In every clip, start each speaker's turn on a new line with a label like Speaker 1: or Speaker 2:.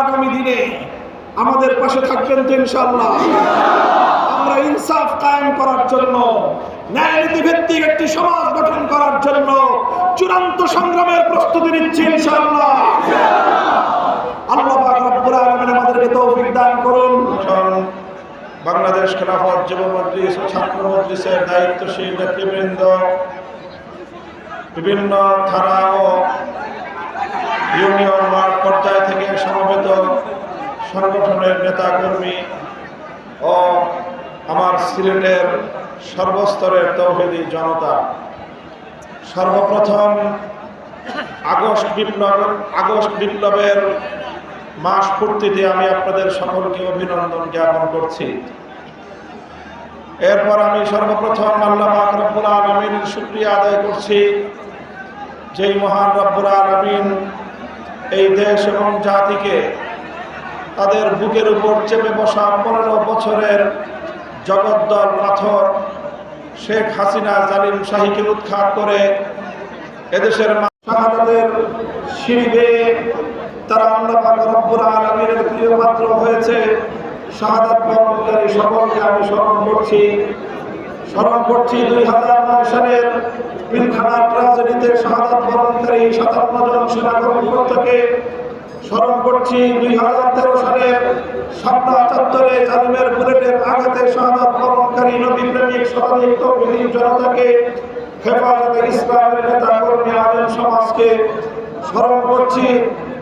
Speaker 1: আগামী দিনে আমাদের পাশে থাকবেন তো ইনশাল্লাহ আমরা ইনসাফ কায়েম করার জন্য ন্যায় নীতি ভিত্তিক একটি সমাজ গঠন করার জন্য চূড়ান্ত সংগ্রামের প্রস্তুতি নিচ্ছি ইনশাল্লাহ আল্লাহ রব্বুল আলামিন আমাদেরকে তৌফিক দান করুন।
Speaker 2: বাংলাদেশ খেলাফত যুব মজলিস ছাত্র মজলিসের দায়িত্বশীল নেতৃবৃন্দ, বিভিন্ন থানা ও ইউনিয়ন ওয়ার্ড পর্যায় থেকে সমবেত সংগঠনের নেতাকর্মী ও আমার সিলেটের সর্বস্তরের তৌহিদি জনতা। সর্বপ্রথম আগস্ট বিপ্লব, আগস্ট বিপ্লবের মাস পূর্তিতে আমি আপনাদের সকলকে অভিনন্দন জ্ঞাপন করছি। এরপর আমি সর্বপ্রথম আল্লাহ রব্বুল আলমিনের শুক্রিয়া আদায় করছি। যেই মহান রব্বুল আলমিন এই দেশ এবং জাতিকে তাদের বুকের উপর চেপে বসা পনেরো বছরের জগদ্দল পাথর শেখ হাসিনা জালিম শাহীকে উৎখাত করে এদেশের শাহাদাতের সিঁড়ি তারা আল্লাহ পাক রব্বুল আলমিনের প্রিয় পাত্র হয়েছে। শাহাদাত সকলকে আমি স্মরণ করছি। স্মরণ করছি দুই হাজার নয় সালের পিলখানা ট্রাজেডিতে শাহাদাত বরণকারী সাতান্ন জন সেনাকর্মী স্মরণ করছি দুই হাজার তেরো সালের সাতটা চত্বরে জালিমের বুলেটের আঘাতে শাহাদাত বরণকারী নবী প্রেমিক শতাধিক তৌহিদি জনতাকে হেফাজতে ইসলামের নেতা কর্মী আলেম সমাজকে স্মরণ করছি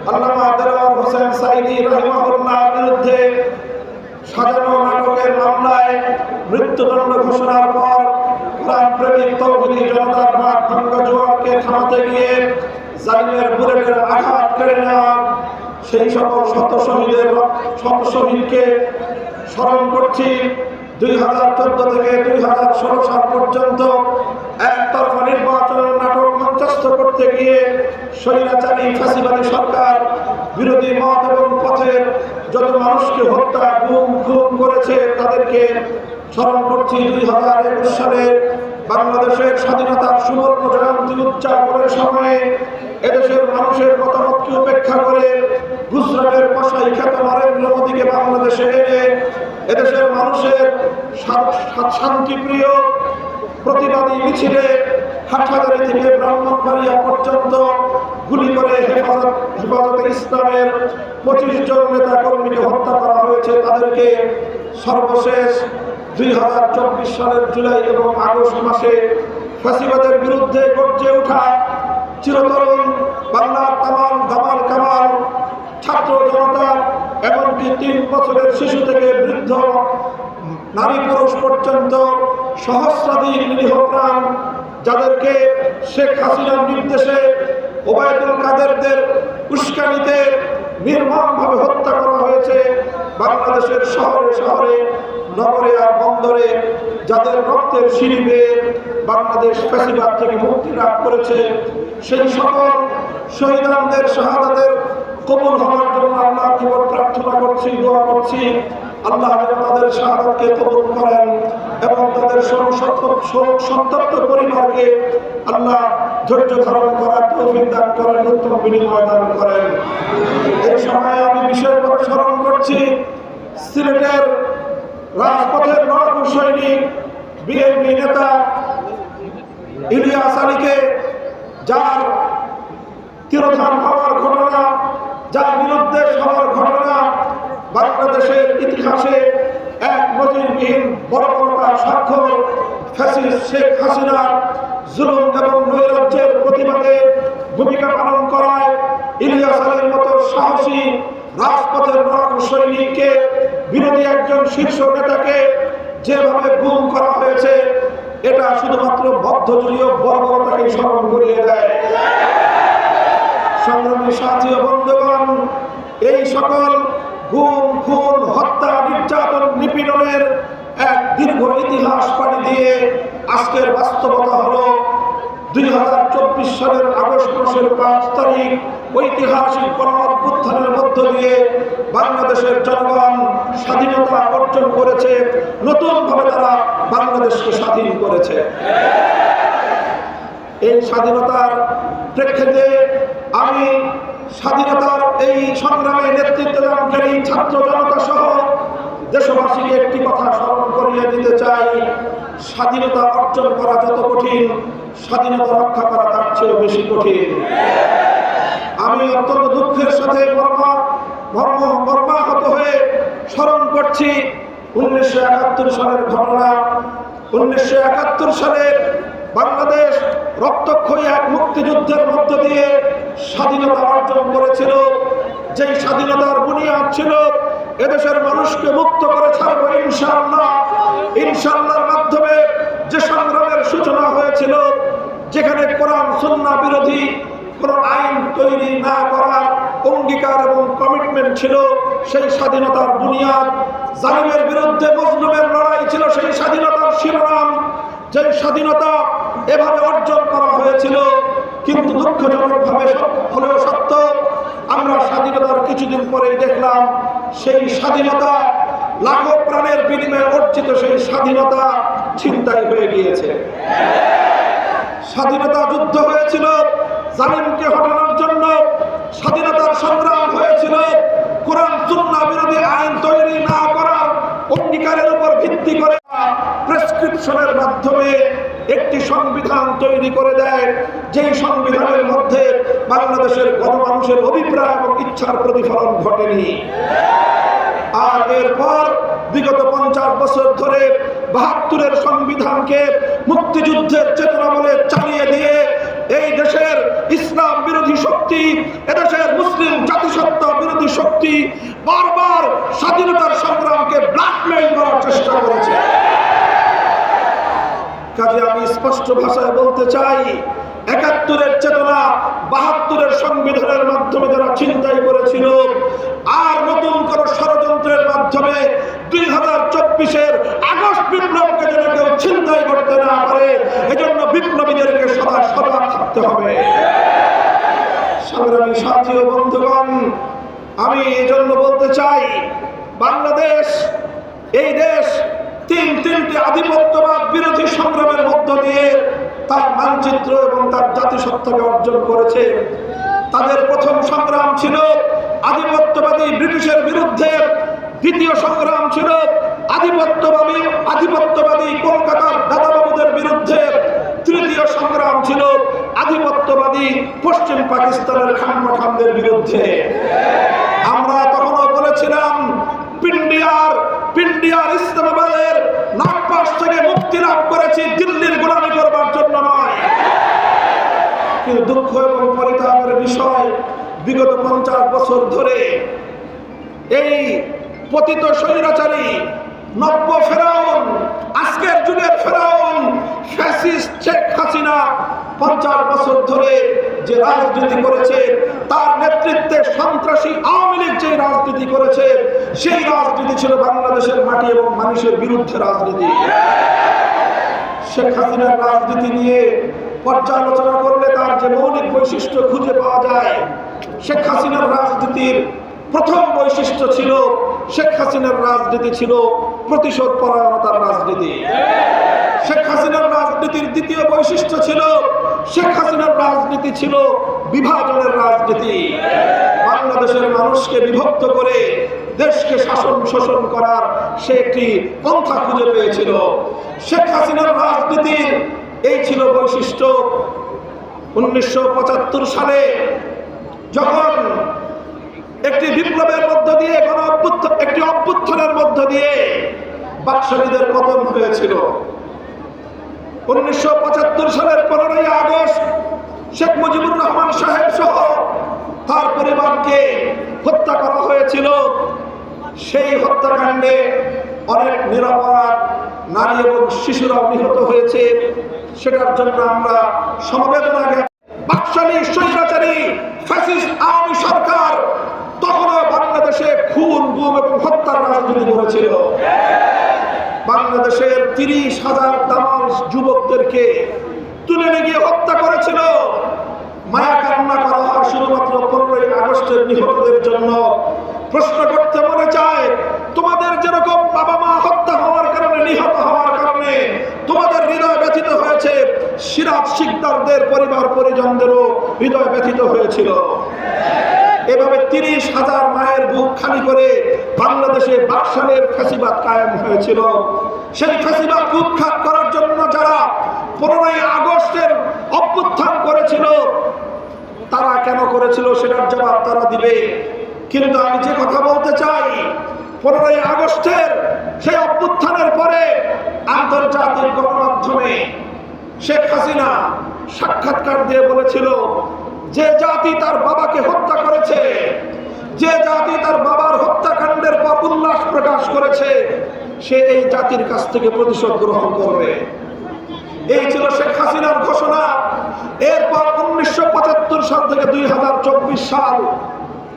Speaker 2: আল্লামা দেওয়ার হোসেন সাইদি রহিমাহুল্লাহ বিরুদ্ধে সাজানো মৃত্যুদণ্ড ঘোষণার পর কোরআন প্রেমিক তৌহিদি জনতার মাঠ ভঙ্গ জোয়ারকে থামাতে গিয়ে জালিমের বুলেটের আঘাত কেড়ে নেওয়া সেই সকল শত শহীদের শত শহীদকে স্মরণ করছি। দুই হাজার চোদ্দ থেকে দুই হাজার ষোলো সাল পর্যন্ত একতরফা নির্বাচনের নাটক মঞ্চস্থ করতে গিয়ে স্বৈরাচারী ফাঁসিবাদী সরকার বিরোধী মত এবং পথের যত মানুষকে হত্যা, গুম, খুন করেছে তাদেরকে স্মরণ করছি দুই হাজার একুশ সালে বাংলাদেশের স্বাধীনতার সুবর্ণ জয়ন্তী উদযাপনের সময়ে এদেশের মানুষের মতামতকে উপেক্ষা করে গুজরাটের কষাই খ্যাত নরেন্দ্র মোদীকে বাংলাদেশে এনে এদেশের মানুষের শান্তিপ্রিয় প্রতিবাদী মিছিলে হাটহাজারি থেকে ব্রাহ্মণবাড়িয়া পর্যন্ত গুলি করে হেফাজত হেফাজতে ইসলামের পঁচিশ জন নেতা কর্মীকে হত্যা করা হয়েছে। তাদেরকে সর্বশেষ দুই হাজার চব্বিশ সালের জুলাই এবং আগস্ট মাসে ফাঁসিবাদের বিরুদ্ধে গর্জে ওঠা চিরতরুণ বাংলার তামাল, দামাল, কামাল, ছাত্র জনতা এমনকি তিন বছরের শিশু থেকে বৃদ্ধ নারী পুরুষ পর্যন্ত সহস্রাধিক নিরীহ প্রাণ যাদেরকে শেখ হাসিনার নির্দেশে ওবায়দুল কাদেরদের উস্কানিতে নির্মমভাবে হত্যা করা হয়েছে বাংলাদেশের শহরে শহরে নগরে আর বন্দরে যাদের রক্তের সিঁড়িতে বাংলাদেশ ফ্যাসিবাদ থেকে মুক্তি লাভ করেছে, সেই সকল শহীদানদের, শাহাদাতের কবুল হওয়ার জন্য আল্লাহ জীবন প্রার্থনা করছি, দোয়া করছি। আল্লাহ তাদের শাহাদাতকে কবুল করেন এবং তাদের সন্তপ্ত পরিবারকে আল্লাহ ধৈর্য ধারণ করার তৌফিক দান করেন, উত্তম বিনিময় দান করেন। এই সময় আমি বিশেষভাবে স্মরণ করছি, সিলেটের রাজপথের নরক সৈনিক, বিএনপি নেতা ইলিয়াস আলীকে, যার তিরোধান হওয়ার ঘটনা, যার বিরুদ্ধে হওয়ার ঘটনা, বাংলাদেশের ইতিহাসে এক নজিরবিহীন বড় বড় স্বাক্ষর ফ্যাসিস্ট শেখ হাসিনার জুলুম এবং নৈরাজ্যের প্রতিবাদে ভূমিকা পালন করায় ইলিয়াস আলীর মতো সাহসী রাজপথের নরক সৈনিককে বিরোধী একজন শীর্ষ নেতাকে যেভাবে গুম করা হয়েছে, এটা শুধুমাত্র বদ্ধজলীয় বর্বরতাকে স্মরণ করিয়ে দেয়। সংগ্রামী সাথী ও বন্ধুগণ, এই সকল গুম, খুন, হত্যা, নির্যাতন, নিপীড়নের এক দীর্ঘ ইতিহাস পাড়ি দিয়ে আজকের বাস্তবতা হলো দুই হাজার চব্বিশ সালের আগস্ট মাসের পাঁচ তারিখ ঐতিহাসিক গণ মধ্য দিয়ে বাংলাদেশের জনগণ স্বাধীনতা অর্জন করেছে, নতুনভাবে তারা বাংলাদেশকে স্বাধীন করেছে। এই স্বাধীনতার প্রেক্ষিতে আমি স্বাধীনতার এই সংগ্রামে নেতৃত্ব আন্দোলনকারী ছাত্র জনতা সহ দেশবাসীকে একটি কথা স্মরণ করিয়ে দিতে চাই। স্বাধীনতা অর্জন করা যত কঠিন, স্বাধীনতা রক্ষা করা তার চেয়েও বেশি কঠিন। আমি অত্যন্ত দুঃখের সাথে মর্মাহত হয়ে স্মরণ করছি উনিশশো একাত্তর সালের ঘটনা। উনিশশো একাত্তর সালে বাংলাদেশ রক্তক্ষয়ী এক মুক্তিযুদ্ধের মধ্য দিয়ে স্বাধীনতা অর্জন করেছিল। যেই স্বাধীনতার বুনিয়াদ ছিল, এদেশের মানুষকে মুক্ত করে ছাড়বো ইনশাল্লাহ ইনশাআল্লাহর মাধ্যমে যে সংগ্রামের সূচনা হয়েছিল, যেখানে কোরআন সুন্না বিরোধী কোন আইন তৈরি না করার অঙ্গীকার এবং কমিটমেন্ট ছিল সেই স্বাধীনতার বুনিয়াদ। জালিমের বিরুদ্ধে মজলুমের লড়াই ছিল সেই স্বাধীনতার শিরোনাম। যে স্বাধীনতা এভাবে অর্জন করা হয়েছিল, কিন্তু দুঃখজনকভাবে হলেও সত্য, আমরা স্বাধীনতার কিছুদিন পরেই দেখলাম সেই স্বাধীনতা লাখো প্রাণের বিনিময়ে অর্জিত সেই স্বাধীনতা ছিনতাই হয়ে গিয়েছে। স্বাধীনতা যুদ্ধ হয়েছিল জালিমকে হটানোর জন্য স্বাধীনতার সংগ্রাম হয়েছিল। কোরআন সুন্না বিরোধী আইন তৈরি না করা অঙ্গীকারের উপর ভিত্তি করে প্রেসক্রিপশনের মাধ্যমে একটি সংবিধান তৈরি করে দেয়। যেই সংবিধানের মধ্যে বাংলাদেশের গণমানুষের অভিপ্রায় এবং ইচ্ছার প্রতিফলন ঘটেনি। আর এরপর বিগত পঞ্চাশ বছর ধরে বাহাত্তরের সংবিধানকে মুক্তিযুদ্ধের চেতনা বলে চালিয়ে দিয়ে এই দেশের ইসলাম বিরোধী শক্তি এদেশের মুসলিম জাতিসত্তা বিরোধী শক্তি বারবার স্বাধীনতার সংগ্রামকে ব্ল্যাকমেইল করার চেষ্টা করেছে। কাজে আমি স্পষ্ট ভাষায় বলতে চাই, একাত্তরের চেতনা বাহাত্তরের সংবিধানের মাধ্যমে যারা চিন্তাই করেছিল, আর নতুন কোন ষড়যন্ত্রের মাধ্যমে দুই হাজার চব্বিশের আগস্ট বিপ্লবকে যেন কেউ চিন্তাই করতে না পারে, এজন্য বিপ্লবীদেরকে থাকতে হবে। সংগ্রামী ও বন্ধুগণ, আমি এই জন্য বলতে চাই, বাংলাদেশ, এই দেশ তিন তিনটি আধিপত্যবাদ বিরোধী সংগ্রামের মধ্য দিয়ে তার মানচিত্র এবং তার জাতিসত্তাকে অর্জন করেছে। তাদের প্রথম সংগ্রাম ছিল আধিপত্যবাদী ব্রিটিশের বিরুদ্ধে। দ্বিতীয় সংগ্রাম ছিল আধিপত্যবাদী আধিপত্যবাদী কলকাতার দাদাবাবুদের বিরুদ্ধে। তৃতীয় সংগ্রাম ছিল আধিপত্যবাদী পশ্চিম পাকিস্তানের খান বিরুদ্ধে। আমরা তখনও বলেছিলাম, পিন্ডিয়ার পিন্ডিয়ার ইসলামাবাদের নাগপাশ থেকে মুক্তি লাভ করেছি, দিল্লির গোলামি করবার জন্য নয়। কিন্তু দুঃখ এবং পরিতাপের বিষয়, বিগত পঞ্চাশ বছর ধরে এই পতিত স্বৈরাচারী নব্য ফেরাউন, আজকের যুগের ফেরাউন শেখ হাসিনা পঞ্চাশ বছর ধরে যে রাজনীতি করেছে, তার নেতৃত্বে সন্ত্রাসী আওয়ামী লীগ যে রাজনীতি করেছে, সেই রাজনীতি ছিল বাংলাদেশের মাটি এবং মানুষের বিরুদ্ধে রাজনীতি। শেখ হাসিনার রাজনীতি নিয়ে পর্যালোচনা করলে তার যে মৌলিক বৈশিষ্ট্য খুঁজে পাওয়া যায়, শেখ হাসিনার রাজনীতির প্রথম বৈশিষ্ট্য ছিল শেখ হাসিনার রাজনীতি ছিল প্রতিশোধ পরায়ণতার রাজনীতি। শেখ হাসিনার রাজনীতির দ্বিতীয় বৈশিষ্ট্য ছিল শেখ হাসিনার রাজনীতি ছিল বিভাজনের রাজনীতি। বাংলাদেশের মানুষকে বিভক্ত করে দেশকে শাসন শোষণ করার সে একটি পন্থা খুঁজে পেয়েছিল। শেখ হাসিনার রাজনীতির এই ছিল বৈশিষ্ট্য। উনিশশো পঁচাত্তর সালে যখন একটি বিপ্লবের মধ্য দিয়ে, কোন একটি অভ্যুত্থানের মধ্য দিয়ে বাকশালীদের পতন হয়েছিল। উনিশশো পঁচাত্তর সালের পনেরোই আগস্ট শেখ মুজিবুর রহমান সাহেব সহ তার পরিবারকে হত্যা করা হয়েছিল। সেই হত্যাকাণ্ডে অনেক নিরাপরাধ নারী এবং শিশুরাও নিহত হয়েছে। সেটার জন্য আমরা সমবেদনা বাকশালী স্বৈরাচারী ফ্যাসিস্ট আওয়ামী সরকার তখনও বাংলাদেশে খুন, গুম এবং হত্যার রাজনীতি করেছিল। বাংলাদেশের তিরিশ হাজার দামাল যুবকদেরকে তুলে নিয়ে গিয়ে হত্যা করেছিল। মায়া কান্না করা হয় শুধুমাত্র পনেরোই আগস্টের নিহতদের জন্য। প্রশ্ন করতে মনে চায়, তোমাদের যেরকম বাবা মা হত্যা হওয়ার কারণে, নিহত হওয়ার কারণে তোমাদের হৃদয় ব্যথিত হয়েছে। সিরাজ শিকদারদের পরিবার পরিজনদেরও হৃদয় ব্যথিত হয়েছিল। এভাবে তিরিশ হাজার মায়ের বুক খালি করে বাংলাদেশে বাকশালের ফাঁসিবাদ কায়েম হয়েছিল। সেই ফাঁসিবাদ উৎখাত করার জন্য যারা পনেরোই আগস্টের অভ্যুত্থান করেছিল, তারা কেন করেছিল সেটার জবাব তারা দিবে। কিন্তু আমি যে কথা বলতে চাই, পনেরোই আগস্টের সেই অভ্যুত্থানের পরে আন্তর্জাতিক গণমাধ্যমে শেখ হাসিনা সাক্ষাৎকার দিয়ে বলেছিল, যে জাতি তার বাবাকে হত্যা করেছে, যে জাতি তার বাবার হত্যাকাণ্ডের পর উল্লাস প্রকাশ করেছে, সে এই জাতির কাছ থেকে প্রতিশোধ গ্রহণ করবে। এই ছিল শেখ হাসিনার ঘোষণা। এরপর উনিশশো পঁচাত্তর সাল থেকে দুই হাজার চব্বিশ সাল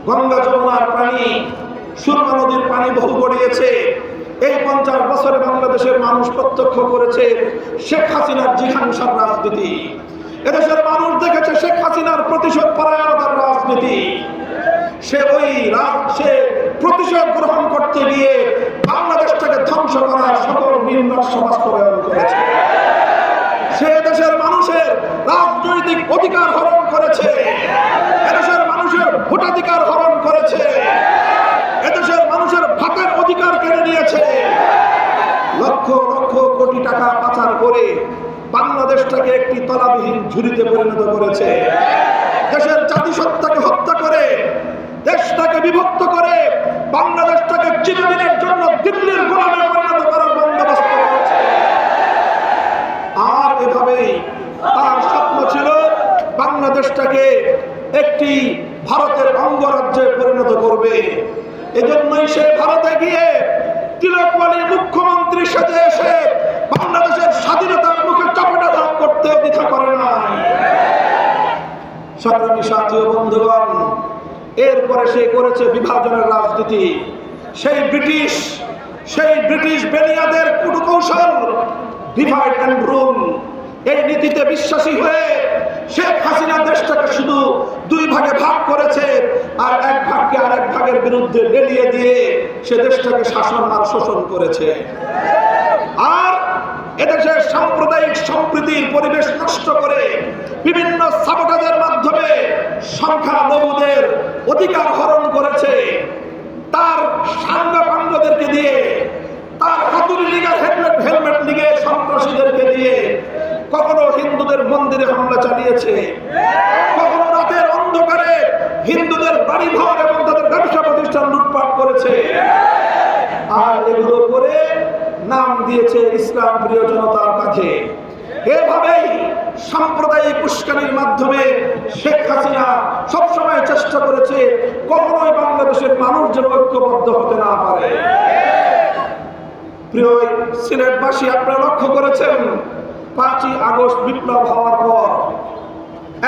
Speaker 2: গঙ্গা যমুনার পানি, সুরমা নদীর পানি বহু গড়িয়েছে। এই পঞ্চাশ বছরে বাংলাদেশের মানুষ প্রত্যক্ষ করেছে শেখ হাসিনার জিহাংসার রাজনীতি। এদেশের মানুষ দেখেছে শেখ হাসিনার প্রতিশোধ পরায়ণতার রাজনীতি। সে ওই সে প্রতিশোধ গ্রহণ করতে গিয়ে বাংলাদেশটাকে ধ্বংস করার সকল নির্দর্শ বাস্তবায়ন করেছে। সে দেশের মানুষের রাজনৈতিক অধিকার হরণ করেছে। এদেশের মানুষের ভোটাধিকার হরণ করেছে। এদেশের মানুষের ভাতের অধিকার কেড়ে নিয়েছে। লক্ষ লক্ষ কোটি টাকা পাচার করে বাংলাদেশটাকে একটি তলাবিহীন ঝুড়িতে পরিণত করেছে। দেশের জাতিসত্তাকে হত্যা করে, দেশটাকে বিভক্ত করে, বাংলাদেশটাকে চিরদিনের জন্য দিল্লির গোলামে পরিণত করার বন্দোবস্ত করেছে। আর এভাবেই তার স্বপ্ন ছিল বাংলাদেশটাকে একটি ভারতের অঙ্গরাজ্যে পরিণত করবে। এজন্যই সে ভারতে গিয়ে তিলকওয়ালি মুখ্যমন্ত্রী সাথে এসে বাংলাদেশের স্বাধীনতার মুখে চাপটা ধাপ করতে দ্বিধা করে নাই। সংগ্রামী সাথী বন্ধুগণ, এরপরে সে করেছে বিভাজনের রাজনীতি। সেই ব্রিটিশ সেই ব্রিটিশ বেনিয়াদের কুটকৌশল ডিভাইড অ্যান্ড রুল এই নীতিতে বিশ্বাসী হয়ে শেখ হাসিনা দেশটাকে শুধু ভাগে ভাগ করেছে আর এক ভাগকে আরেক ভাগের বিরুদ্ধে লেলিয়ে দিয়ে সে দেশটাকে শাসন আর শোষণ করেছে। আর এদেশের সাম্প্রদায়িক সম্প্রীতির পরিবেশ নষ্ট করে বিভিন্ন সাবটাজের মাধ্যমে সংখ্যা লঘুদের অধিকার হরণ করেছে। তার সাঙ্গাপাঙ্গদেরকে দিয়ে, তার হাতুড়ি লীগের হেলমেট হেলমেট লীগের সন্ত্রাসীদেরকে দিয়ে কখনো হিন্দুদের মন্দিরে হামলা চালিয়েছে, কখনো অন্ধকারে হিন্দুদের বাড়িঘর এবং তাদের ব্যবসা প্রতিষ্ঠান লুটপাট করেছে। আর এগুলো করে নাম দিয়েছে ইসলাম প্রিয় জনতার কাছে এভাবেই সাম্প্রদায়িক উস্কানির মাধ্যমে শেখ হাসিনা সবসময় চেষ্টা করেছে কখনোই বাংলাদেশের মানুষ যেন ঐক্যবদ্ধ হতে না পারে। প্রিয় সিলেটবাসী, আপনারা লক্ষ্য করেছেন? পাঁচই আগস্ট বিপ্লব হওয়ার পর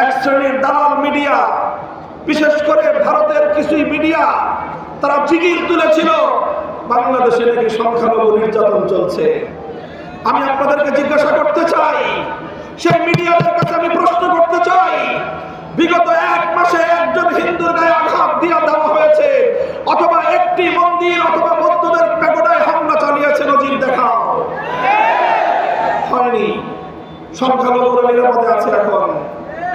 Speaker 2: এক শ্রেণির দালাল মিডিয়া বিশেষ করে ভারতের কিছু মিডিয়া তারা জিগির তুলেছিল, বাংলাদেশে নাকি সংখ্যালঘু নির্যাতন চলছে। আমি আপনাদেরকে জিজ্ঞাসা করতে চাই, সেই মিডিয়াদের কাছে আমি প্রশ্ন করতে চাই, বিগত এক মাসে একজন হিন্দুর গায়ে আঘাত দিয়ে দেওয়া হয়েছে, অথবা একটি মন্দির অথবা বৌদ্ধদের প্যাগোডায় হামলা চালিয়েছে, নজির দেখাও। হয়নি। সংখ্যালঘুরা নিরাপদে আছে এখন।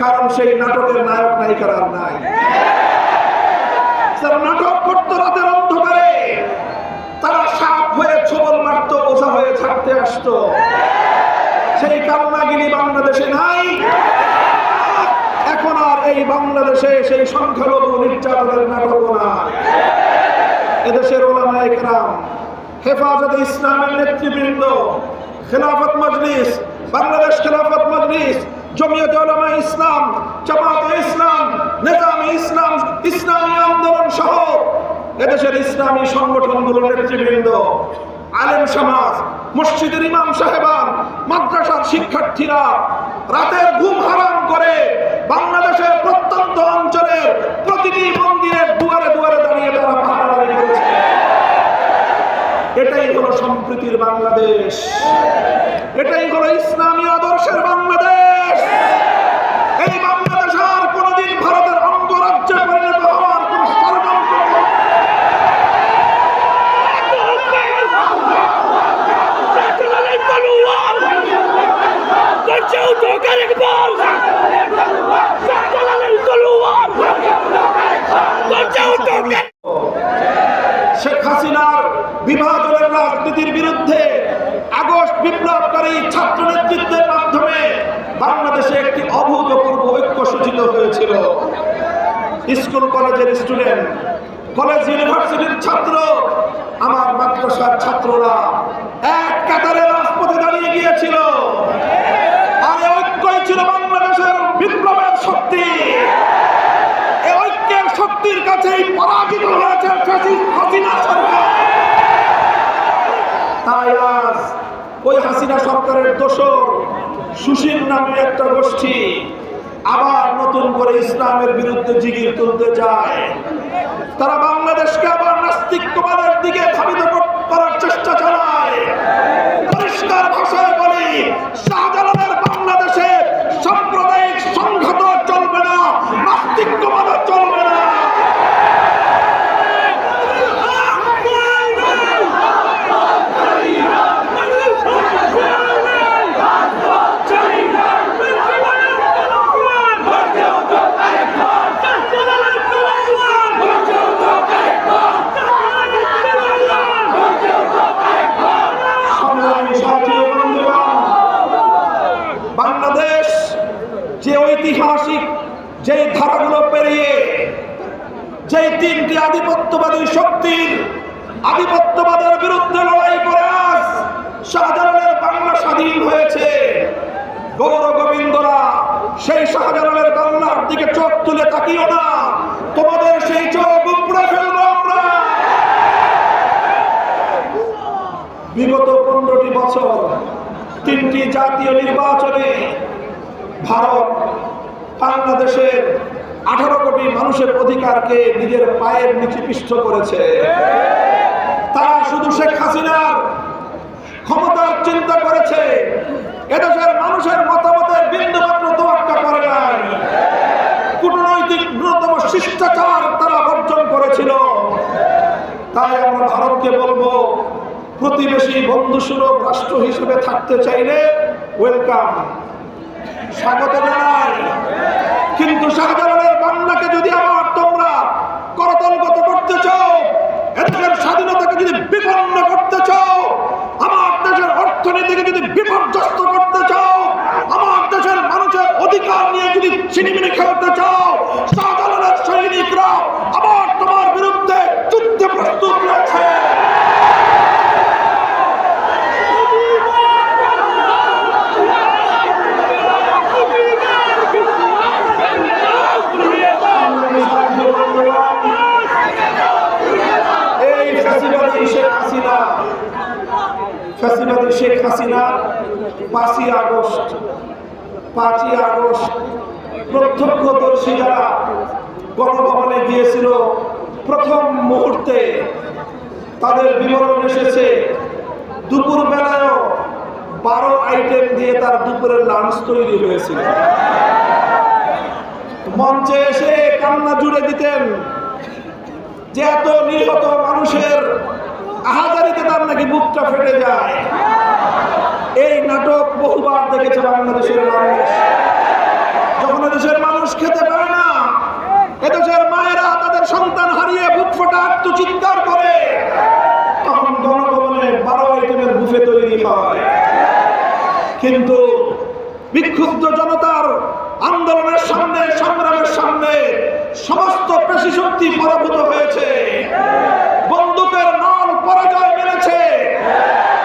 Speaker 2: কারণ সেই নাটকের নায়ক নায়িকার আর নাই। নাটক করতো রাতের অন্ধকারে, তারা সাপ হয়ে ছবল মারত, বোঝা হয়ে ছাড়তে আসতো। সেই কান্নাগিরি বাংলাদেশে নাই। এখন আর এই বাংলাদেশে সেই সংখ্যালঘু নির্যাতনের নাটক নাই। এদেশের ওলামা একরাম, হেফাজতে ইসলামের নেতৃবৃন্দ, খেলাফত মজলিস, বাংলাদেশ খেলাফত মজলিস ইসলাম জামাতে ইসলাম নেজামে ইসলাম, ইসলামী আন্দোলন সহ এদেশের ইসলামী সংগঠনগুলোর নেতৃবৃন্দ, আলেম সমাজ, মসজিদের ইমাম সাহেবান, মাদ্রাসার শিক্ষার্থীরা রাতের ঘুম হারাম করে বাংলাদেশের প্রত্যন্ত অঞ্চলের প্রতিটি মন্দিরের দুয়ারে দুয়ারে দাঁড়িয়ে তারা করেছে। এটাই হলো সম্প্রীতির বাংলাদেশ। এটাই হলো ইসলামী আদর্শের বাংলাদেশ এই বাংলাদেশ আর কোনোদিন ভারতের অঙ্গরাজ্যে পরিণত হওয়ার কোন ষড়যন্ত্র
Speaker 3: Take it,
Speaker 2: শেখ হাসিনার বিভাজনের রাজনীতির বিরুদ্ধে আগস্ট বিপ্লবকারী ছাত্র নেতৃত্বের মাধ্যমে বাংলাদেশে একটি অভূতপূর্ব ঐক্য সূচিত হয়েছিল স্কুল কলেজের স্টুডেন্ট কলেজ ইউনিভার্সিটির ছাত্র, আমার মাদ্রাসার ছাত্ররা এক কাতারে রাজপথে দাঁড়িয়ে গিয়েছিল। আর ঐক্যই ছিল বাংলাদেশের বিপ্লবের শক্তি। ঐক্যের শক্তির কাছেই পরাজিত হাসিনা সরকার। তাই আজ ওই হাসিনা সরকারের দোষর সুশীল নামে একটা গোষ্ঠী আবার নতুন করে ইসলামের বিরুদ্ধে জিগির তুলতে চায়। তারা বাংলাদেশকে আবার নাস্তিকবাদের দিকে ধাবিত কর- করার চেষ্টা চালায় পরিষ্কার ভাষায় বলি শাহজালালের বাংলাদেশে সাম্প্রদায়িক সংঘাত চলবে না নাস্তিকবাদ চলবে না সংগ্রামী সাথী ও বন্ধুগণ, বাংলাদেশ যে ঐতিহাসিক যে ধারাগুলো পেরিয়ে যে তিনটি আধিপত্যবাদী শক্তির আধিপত্যবাদের বিরুদ্ধে লড়াই করে আজ শাহজালালের বাংলা স্বাধীন হয়েছে। গৌর গোবিন্দরা সেই শাহজালালের বাংলার দিকে চোখ তুলে তাকিও না। তোমাদের সেই চোখ উপড়ে ফেলব আমরা। বিগত পনেরোটি বছর তিনটি জাতীয় নির্বাচনে ভারত বাংলাদেশের আঠারো কোটি মানুষের অধিকারকে নিজের পায়ের নিচে পিষ্ট করেছে। তারা শুধু শেখ হাসিনার ক্ষমতার চিন্তা করেছে। এদেশের মানুষের মতামতের বিন্দুমাত্র তোয়াক্কা করে নাই। কূটনৈতিক ন্যূনতম শিষ্টাচার তারা বর্জন করেছিল। তাই আমরা ভারতকে বলব, প্রতিবেশী বন্ধুসুলভ রাষ্ট্র হিসেবে থাকতে চাইলে ওয়েলকাম স্বাগত জানাই কিন্তু শাহজালালের বাংলাকে যদি আবার তোমরা করতলগত করতে চাও এদেশের স্বাধীনতাকে যদি বিপন্ন করতে চাও আমার দেশের অর্থনীতিকে যদি বিপর্যস্ত করতে চাও, আমার দেশের মানুষের অধিকার নিয়ে যদি ছিনিমিনি খেলতে চাও, শাহজালালের সৈনিকরা আবার তোমার বিরুদ্ধে যুদ্ধে প্রস্তুত রয়েছে। শেখ হাসিনা পাঁচই আগস্ট পাঁচই আগস্ট, প্রত্যক্ষদর্শী যারা গণভবনে গিয়েছিল, প্রথম মুহূর্তে তাদের বিবরণ এসেছে দুপুর বেলায়ও বারো আইটেম দিয়ে তার দুপুরের লাঞ্চ তৈরি হয়েছিল। মঞ্চে এসে কান্না জুড়ে দিতেন যে এত নিহত মানুষের আহাজারিতে তার নাকি বুকটা ফেটে যায়। এই নাটক বহুবার দেখেছে বাংলাদেশের মানুষ। যখন দেশের মানুষ খেতে পারে না, এদেশের মায়েরা তাদের সন্তান হারিয়ে বুক ফোটা আত্মচিৎকার করে, তখন গণভবনে বারো আইটেমের বুফে তৈরি হয়। কিন্তু বিক্ষুব্ধ জনতার আন্দোলনের সামনে, সংগ্রামের সামনে সমস্ত পেশি শক্তি পরাভূত হয়েছে। বন্দুকের নল পরাজয় মেনেছে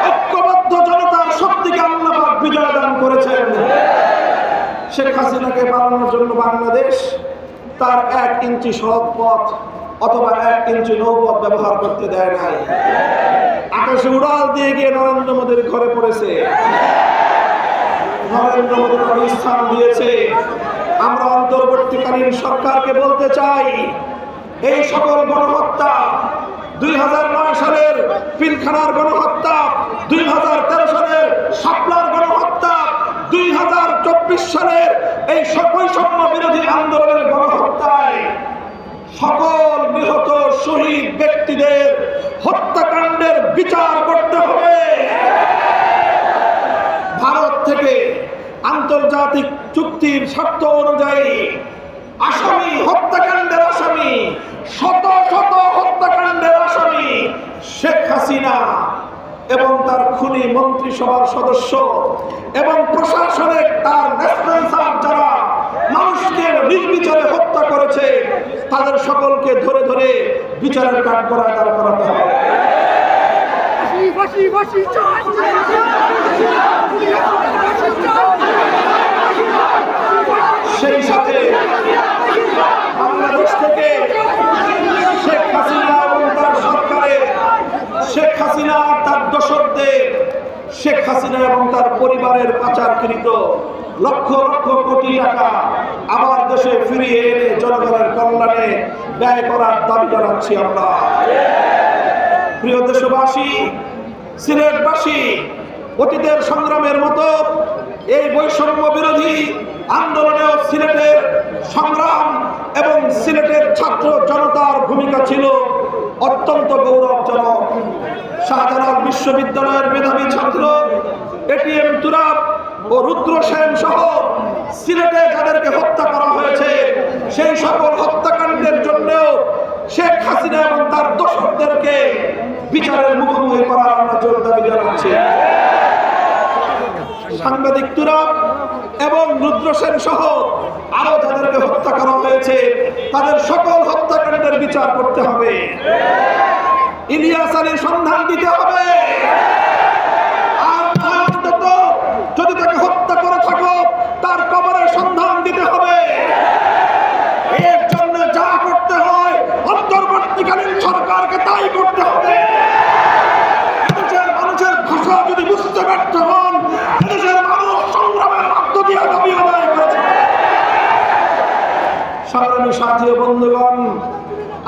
Speaker 2: ঐক্যবদ্ধ জনতার শক্তিকে আল্লাহ পাক বিজয় দান করেছেন। শেখ হাসিনাকে বাড়ানোর জন্য বাংলাদেশ তার এক ইঞ্চি সড়ক পথ অথবা এক ইঞ্চি নৌপথ ব্যবহার করতে দেয় নাই। আকাশে উড়াল দিয়ে গিয়ে নরেন্দ্র মোদীর ঘরে পড়েছে। নরেন্দ্র মোদী তাকে স্থান দিয়েছে। আমরা অন্তর্বর্তীকালীন সরকারকে বলতে চাই, এই সকল গণহত্যা দুই হাজার নয় সালের পিলখানার গণহত্যা, দুই হাজার তেরো সালের শাপলার চব্বিশ সালের এই বৈষম্য বিরোধী আন্দোলনের গণহত্যায় সকল নিহত শহীদ ব্যক্তিদের হত্যাকাণ্ডের বিচার করতে হবে। ভারত থেকে আন্তর্জাতিক চুক্তির শর্ত অনুযায়ী আসামি, হত্যাকাণ্ডের আসামি, শত শত হত্যাকাণ্ডের আসামি খুনি মন্ত্রিসভার সদস্য এবং প্রশাসনের তার সার্ভ যারা মানুষকে নির্বিচারে হত্যা করেছে তাদের সকলকে ধরে ধরে বিচারের কাঠ করা তার করাতে হবে।
Speaker 3: বসি fashi, fashi,
Speaker 2: সেই সাথে বাংলাদেশ থেকে শেখ হাসিনা এবং তার সরকারের শেখ হাসিনা তার দোসরদের শেখ হাসিনা এবং তার পরিবারের পাচারকৃত লক্ষ লক্ষ কোটি টাকা আবার দেশে ফিরিয়ে এনে জনগণের কল্যাণে ব্যয় করার দাবি জানাচ্ছি আমরা। প্রিয় দেশবাসী, সিলেটবাসী, অতীতের সংগ্রামের মতো এই বৈষম্য বিরোধী আন্দোলনেও সিলেটের সংগ্রাম এবং সিলেটের ছাত্র জনতার ভূমিকা ছিল অত্যন্ত গৌরবজনক। শাহজালাল বিশ্ববিদ্যালয়ের মেধাবী ছাত্র এটিএম তুরাব ও রুদ্র সেন সহ সিলেটে যাদেরকে হত্যা করা হয়েছে, সেই সকল হত্যাকাণ্ডের জন্যও শেখ হাসিনা এবং তার দোষকদেরকে বিচারের মুখোমুখি করার আমরা জোর দাবি জানাচ্ছি। সাংবাদিক তুরাব এবং রুদ্র সেন সহ আরও যাদেরকে হত্যা করা হয়েছে, তাদের সকল হত্যাকাণ্ডের বিচার করতে হবে। ইলিয়াস আলীর সন্ধান দিতে হবে। আর যদি তাকে হত্যা করে থাকো, তার সন্ধান দিতে হবে। এর জন্য যা করতে হয়, অন্তর্বর্তীকালীন সরকারকে তাই করতে হবে এদেশের মানুষের ভাষা যদি বুঝতে ব্যর্থ হন এদেশের মানুষ সংগ্রামের মধ্য দিয়ে দাবি আদায় করেছে সংগ্রামী সাথী বন্ধুগণ,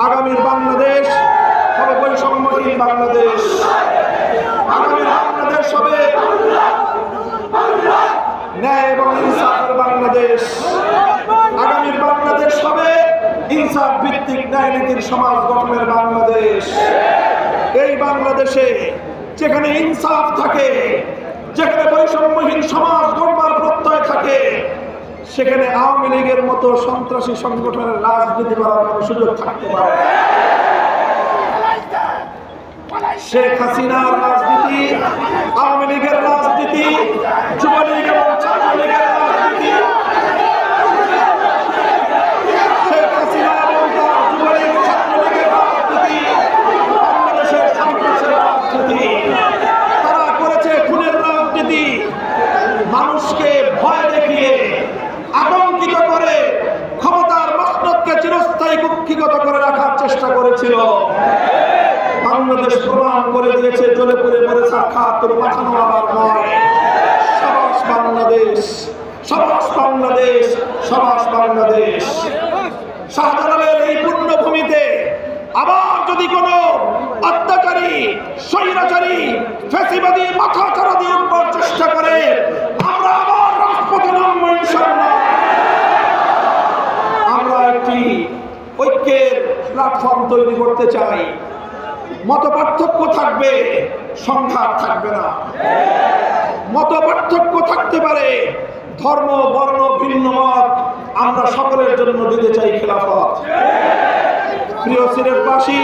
Speaker 2: আগামীর বাংলাদেশ হবে বৈষম্যহীন বাংলাদেশ। আগামীর বাংলাদেশ হবে ন্যায় এবং ইনসাফের বাংলাদেশ। আগামীর বাংলাদেশ হবে ইনসাফ ভিত্তিক ন্যায় নীতির সমাজ গঠনের বাংলাদেশ। এই বাংলাদেশে যেখানে ইনসাফ থাকে, যেখানে বৈষম্যহীন সমাজ গড়বার প্রত্যয় থাকে সেখানে আওয়ামী লীগের মতো সন্ত্রাসী সংগঠনের রাজনীতি করার কোনো সুযোগ থাকতে পারে শেখ হাসিনার রাজনীতি, আওয়ামী লীগের রাজনীতি যুবলীগ এবং ছাত্রলীগের রাজনীতি শেখ হাসিনা এবং তার যুবলীগ ছাত্রলীগের রাজনীতি বাংলাদেশের সন্ত্রাসের রাজনীতি তারা করেছে খুনের রাজনীতি মানুষকে ভয় দেখিয়ে আতঙ্কিত করে ক্ষমতার মস্তককে চিরস্থায়ী কুক্ষিগত করে রাখার চেষ্টা করেছিল বাংলাদেশ প্রমাণ করে দিয়েছে জ্বলে পড়ে মরে সাক্ষাৎ তোর পাঠানো আবার নয় সবাস বাংলাদেশ সবাস বাংলাদেশ সবাস বাংলাদেশ শাহজালালের এই পুণ্যভূমিতে আবার যদি কোনো অত্যাচারী স্বৈরাচারী ফেসিবাদী মাথা চারা দিয়ে উঠবার চেষ্টা করে আমরা আবার রাজপথে নামবো ইনশাআল্লাহ আমরা একটি ঐক্যের প্ল্যাটফর্ম তৈরি করতে চাই। মত পার্থক্য থাকবে, সংঘাত থাকবে না। মত পার্থক্য থাকতে পারে, ধর্ম, বর্ণ, ভিন্ন মত আমরা সকলের জন্য দিতে চাই খেলাফত। প্রিয় সিলেটবাসী,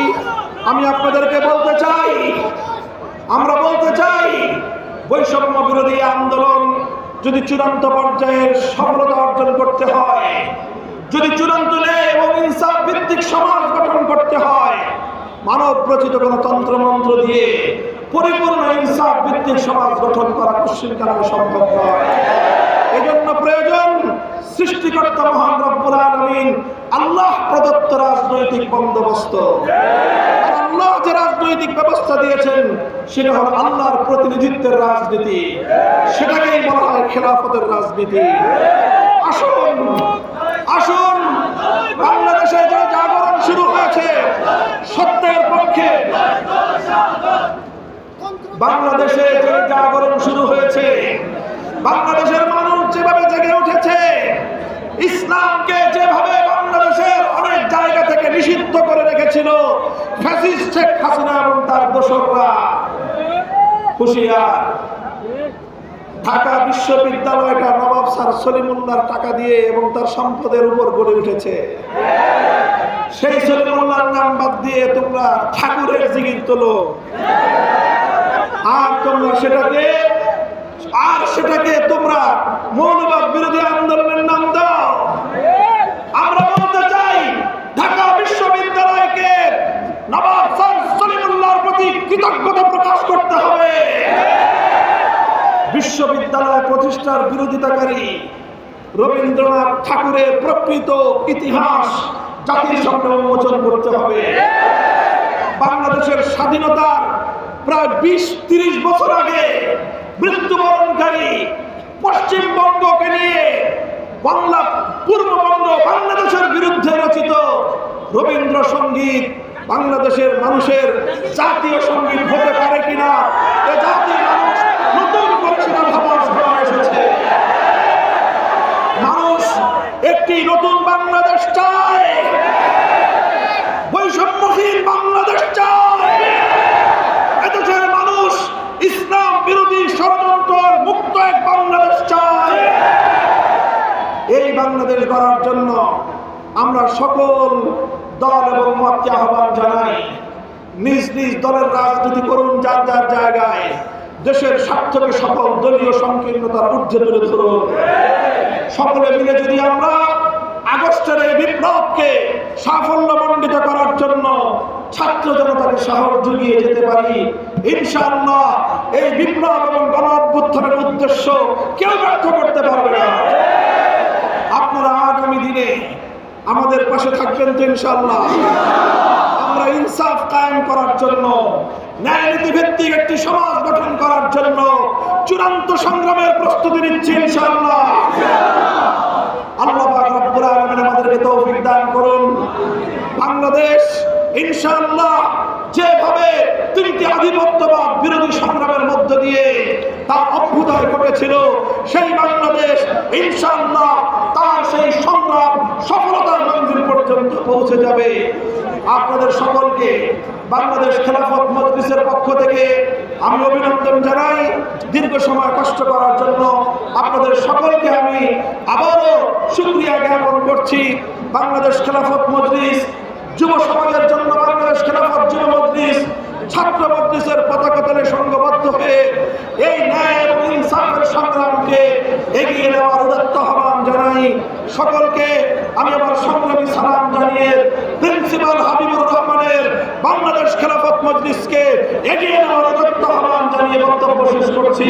Speaker 2: আমি আপনাদেরকে বলতে চাই, আমরা বলতে চাই, বৈষম্য বিরোধী আন্দোলন যদি চূড়ান্ত পর্যায়ের সফলতা অর্জন করতে হয় যদি চূড়ান্ত ন্যায় এবং ইনসাফ ভিত্তিক সমাজ গঠন করতে হয়, মানব রচিত কোন তন্ত্র মন্ত্র দিয়ে পরিপূর্ণ ইনসাফ ভিত্তিক সমাজ গঠন করা পশ্চিম কারণে সম্ভব নয়? এজন্য প্রয়োজন সৃষ্টিকর্তা মহান রব্বুল আলামিন আল্লাহ প্রদত্ত রাজনৈতিক বন্দোবস্ত। আল্লাহ যে রাজনৈতিক ব্যবস্থা দিয়েছেন, সেটা হল আল্লাহর প্রতিনিধিত্বের রাজনীতি। সেটাকেই বলা হয় খেলাফতের রাজনীতি। আসুন আসুন, বাংলাদেশে যে জাগরণ শুরু হয়েছে, সত্যের পক্ষে। বাংলাদেশে যে জাগরণ শুরু হয়েছে, বাংলাদেশের মানুষ যেভাবে জেগে উঠেছে, ইসলামকে যেভাবে বাংলাদেশের অনেক জায়গা থেকে নিষিদ্ধ করে রেখেছিল, ফ্যাসিস্ট শেখ হাসিনা এবং তার দোসররা। হুশিয়ার। ঢাকা বিশ্ববিদ্যালয়টা নবাব স্যার সলিমুল্লাহর টাকা দিয়ে এবং তার সম্পদের উপর গড়ে উঠেছে। সেই সলিমুল্লাহর নাম বাদ দিয়ে তোমরা ঠাকুরের জিগির তোলো। আর তোমরা সেটাকে, আর সেটাকে তোমরা মৌলবাদ বিরোধী আন্দোলনের নাম দাও। আমরা বলতে চাই, ঢাকা বিশ্ববিদ্যালয়কে নবাব স্যার সলিমুল্লাহর প্রতি কৃতজ্ঞতা প্রকাশ করতে হবে বিশ্ববিদ্যালয় প্রতিষ্ঠার বিরোধিতাকারী রবীন্দ্রনাথ ঠাকুরের প্রকৃত ইতিহাস জাতির সামনে উন্মোচন করতে হবে। বাংলাদেশের স্বাধীনতার প্রায় বিশ, তিরিশ বছর আগে মৃত্যুবরণকারী পশ্চিমবঙ্গকে নিয়ে বাংলা, পূর্ববঙ্গ, বাংলাদেশের বিরুদ্ধে রচিত রবীন্দ্রসঙ্গীত বাংলাদেশের মানুষের জাতীয় সংগীত হতে পারে কিনা, এ জাতির মানুষ নতুন করে সেটা ভাবার সময় এসেছে মানুষ একটি নতুন বাংলাদেশ চায় বৈষম্যহীন বাংলাদেশ চায় এদেশের মানুষ ইসলাম বিরোধী ষড়যন্ত্র মুক্ত এক বাংলাদেশ চায় এই বাংলাদেশ গড়ার জন্য আমরা সকল দল এবং মতকে আহ্বান জানাই। নিজ নিজ দলের রাজনীতি করুন যার যার জায়গায়। দেশের স্বার্থকে সকল দলীয় সংকীর্ণতার ঊর্ধ্বে তুলে ধরুন। সকলে মিলে যদি আমরা আগস্টের এই বিপ্লবকে সাফল্যমণ্ডিত করার জন্য ছাত্র জনতাকে সাহস জুগিয়ে যেতে পারি। ইনশাআল্লাহ এই বিপ্লব এবং গণ অভ্যুত্থানের উদ্দেশ্য কেউ ব্যর্থ করতে পারবে না। আপনারা আগামী দিনে আমাদের পাশে থাকবেন তো ইনশাআল্লাহ। আমরা ইনসাফ কায়েম করার জন্য ন্যায় নীতি ভিত্তিক একটি সমাজ গঠন করার জন্য চূড়ান্ত সংগ্রামের প্রস্তুতি নিচ্ছি ইনশাআল্লাহ। আল্লাহ পাক রব্বুল আলামিন আমাদেরকে তৌফিক দান করুন বাংলাদেশ, ইনশাআল্লাহ, যেভাবে তিনটি আধিপত্যবাদ বিরোধী সংগ্রামের মধ্য দিয়ে তার অভ্যুদয় ঘটেছিল, সেই বাংলাদেশ, ইনশাআল্লাহ, তার সেই সংগ্রাম সফলতার মন্দির পর্যন্ত পৌঁছে যাবে। আপনাদের সকলকে বাংলাদেশ খেলাফত মজলিসের পক্ষ থেকে আমি অভিনন্দন জানাই। দীর্ঘ সময় কষ্ট করার জন্য আপনাদের সকলকে আমি আবারও শুক্রিয়া জ্ঞাপন করছি। বাংলাদেশ খেলাফত মজলিস যুব সমাজের জন্য বাংলাদেশ খেলাফত যুব মজলিস, ছাত্র মজলিসের পতাকা তলে সংঘবদ্ধ হয়ে এই ন্যায় এবং ইনসাফের সংগ্রামকে এগিয়ে নেওয়ার উদাত্ত আহ্বান জানাই। সকলকে আমি আমার সংগ্রামী সালাম জানিয়ে প্রিন্সিপাল হাবিবুর রহমানের বাংলাদেশ খেলাফত মজলিসকে এগিয়ে নেওয়ার উদাত্ত আহ্বান জানিয়ে বক্তব্য শেষ করছি।